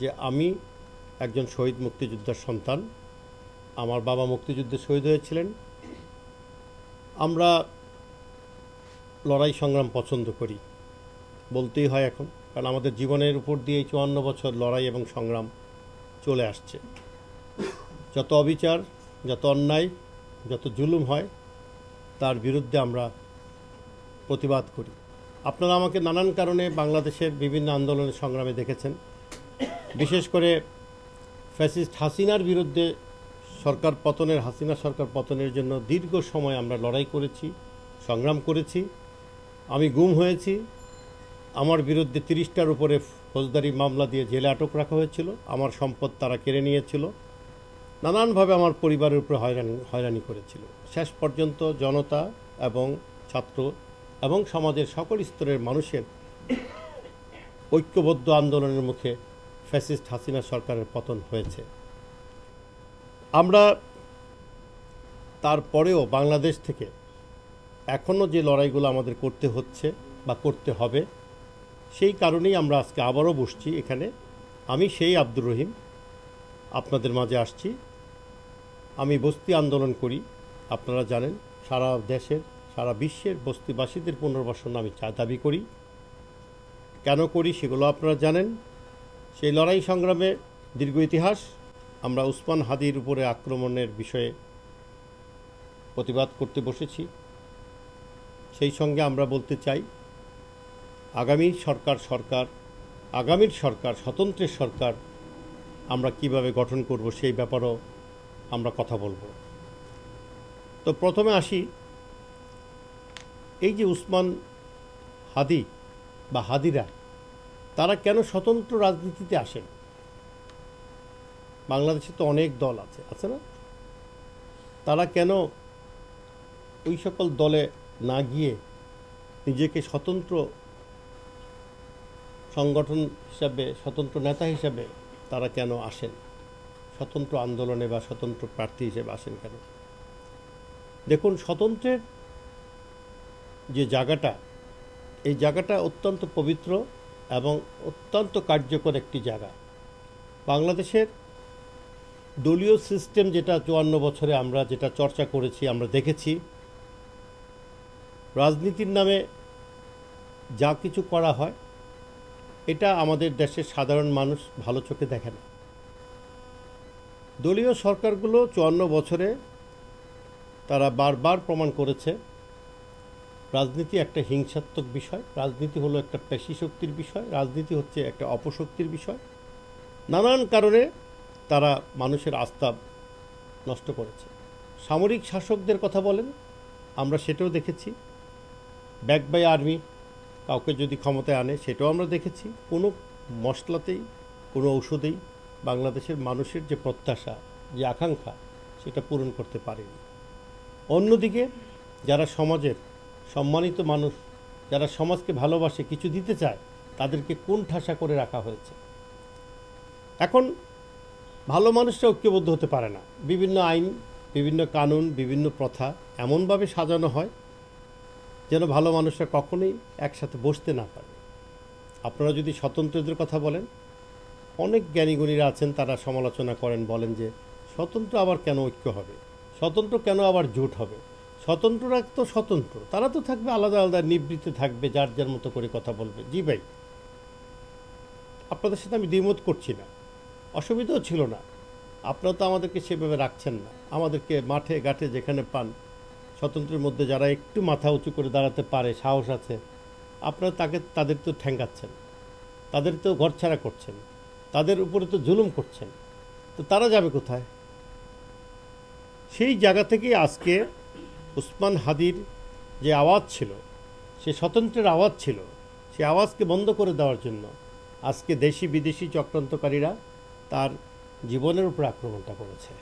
যে আমি একজন শহীদ মুক্তিযোদ্ধার সন্তান। আমার বাবা মুক্তিযুদ্ধে শহীদ হয়েছিলেন। আমরা লড়াই সংগ্রাম পছন্দ করি, বলতেই হয় এখন, কারণ আমাদের জীবনের উপর দিয়ে এই চুয়ান্ন বছর লড়াই এবং সংগ্রাম চলে আসছে। যত অবিচার, যত অন্যায়, যত জুলুম হয়, তার বিরুদ্ধে আমরা প্রতিবাদ করি। আপনারা আমাকে নানান কারণে বাংলাদেশের বিভিন্ন আন্দোলনের সংগ্রামে দেখেছেন। বিশেষ করে ফ্যাসিস্ট হাসিনার বিরুদ্ধে সরকার পতনের, হাসিনা সরকার পতনের জন্য দীর্ঘ সময় আমরা লড়াই করেছি, সংগ্রাম করেছি। আমি গুম হয়েছি। আমার বিরুদ্ধে তিরিশটার উপরে ফৌজদারি মামলা দিয়ে জেলে আটক রাখা হয়েছিল। আমার সম্পদ তারা কেড়ে নিয়েছিল। নানানভাবে আমার পরিবারের উপরে হয়রানি হয়রানি করেছিল। শেষ পর্যন্ত জনতা এবং ছাত্র এবং সমাজের সকল স্তরের মানুষের ঐক্যবদ্ধ আন্দোলনের মুখে ফ্যাসিস্ট হাসিনা সরকারের পতন হয়েছে। আমরা তারপরেও বাংলাদেশ থেকে এখনও যে লড়াইগুলো আমাদের করতে হচ্ছে বা করতে হবে, সেই কারণেই আমরা আজকে আবারও বসছি এখানে। আমি সেই আব্দুর রহিম, আপনাদের মাঝে আসছি। আমি বস্তি আন্দোলন করি, আপনারা জানেন, সারা দেশের, সারা বিশ্বের বস্তিবাসীদের পুনর্বাসন আমি চা দাবি করি। কেন করি সেগুলো আপনারা জানেন। সেই লড়াই সংগ্রামে দীর্ঘ ইতিহাস, আমরা উসমান হাদির উপরে আক্রমণের বিষয়ে প্রতিবাদ করতে বসেছি। সেই সঙ্গে আমরা বলতে চাই, আগামী সরকার সরকার, আগামীর সরকার, স্বতন্ত্রের সরকার, আমরা কীভাবে গঠন করব সেই ব্যাপারেও আমরা কথা বলব। তো প্রথমে আসি, এই যে উসমান হাদি বা হাদিরা তারা কেন স্বতন্ত্র রাজনীতিতে আসেন? বাংলাদেশে তো অনেক দল আছে আছে না? তারা কেন ওই সকল দলে না গিয়ে নিজেকে স্বতন্ত্র সংগঠন হিসাবে, স্বতন্ত্র নেতা হিসাবে তারা কেন আসেন? স্বতন্ত্র আন্দোলনে বা স্বতন্ত্র প্রার্থী হিসেবে আসেন কেন? দেখুন, স্বতন্ত্রের যে জায়গাটা, এই জায়গাটা অত্যন্ত পবিত্র। এবং অত্যন্ত কার্যকর একটি জায়গা। বাংলাদেশের দলীয় সিস্টেম যেটা চুয়ান্ন বছরে আমরা যেটা চর্চা করেছি, আমরা দেখেছি। রাজনীতির নামে যা কিছু করা হয়, এটা আমাদের দেশের সাধারণ মানুষ ভালো চোখে দেখে না। দলীয় সরকারগুলো চুয়ান্ন বছরে তারা বারবার প্রমাণ করেছে রাজনীতি একটা হিংসাত্মক বিষয়, রাজনীতি হলো একটা পেশি শক্তির বিষয়, রাজনীতি হচ্ছে একটা অপশক্তির বিষয়। নানান কারণে তারা মানুষের আস্থা নষ্ট করেছে। সামরিক শাসকদের কথা বলেন, আমরা সেটাও দেখেছি। ব্যাক বাই আর্মি কাউকে যদি ক্ষমতায় আনে, সেটাও আমরা দেখেছি। কোনো মশলাতেই, কোনো ঔষধেই বাংলাদেশের মানুষের যে প্রত্যাশা, যে আকাঙ্ক্ষা, সেটা পূরণ করতে পারেনি। অন্যদিকে যারা সমাজের সম্মানিত মানুষ যারা সমাজকে ভালোবাসে, কিছু দিতে চায়, তাদেরকে কোন ঠাসা করে রাখা হয়েছে? এখন ভালো মানুষরা ঐক্যবদ্ধ হতে পারে না। বিভিন্ন আইন, বিভিন্ন কানুন, বিভিন্ন প্রথা এমনভাবে সাজানো হয় যেন ভালো মানুষরা কখনোই একসাথে বসতে না পারে। আপনারা যদি স্বতন্ত্রদের কথা বলেন, অনেক জ্ঞানীগুণীরা আছেন, তারা সমালোচনা করেন, বলেন যে স্বতন্ত্র আবার কেন ঐক্য হবে? স্বতন্ত্র কেন আবার জোট হবে? স্বতন্ত্ররা তো স্বতন্ত্র, তারা তো থাকবে আলাদা আলাদা, নিবৃত্তে থাকবে, যার যার মতো করে কথা বলবে। জি ভাই, আপনাদের সাথে আমি দ্বিমত করছি না, অসুবিধাও ছিল না। আপনারা তো আমাদেরকে সেভাবে রাখছেন না, আমাদেরকে মাঠে ঘাটে যেখানে পান, স্বতন্ত্রের মধ্যে যারা একটু মাথা উঁচু করে দাঁড়াতে পারে, সাহস আছে, আপনারা তাকে, তাদের তো ঠ্যাঙ্গাচ্ছেন, তাদের তো ঘরছাড়া করছেন, তাদের উপরে তো জুলুম করছেন, তো তারা যাবে কোথায়? সেই জায়গা থেকেই আজকে উসমান হাদির যে আওয়াজ ছিল, সে স্বতন্ত্রের আওয়াজ ছিল, সে আওয়াজকে বন্ধ করে দেওয়ার জন্য আজকে দেশি বিদেশি চক্রান্তকারীরা তার জীবনের উপর আক্রমণটা করেছে।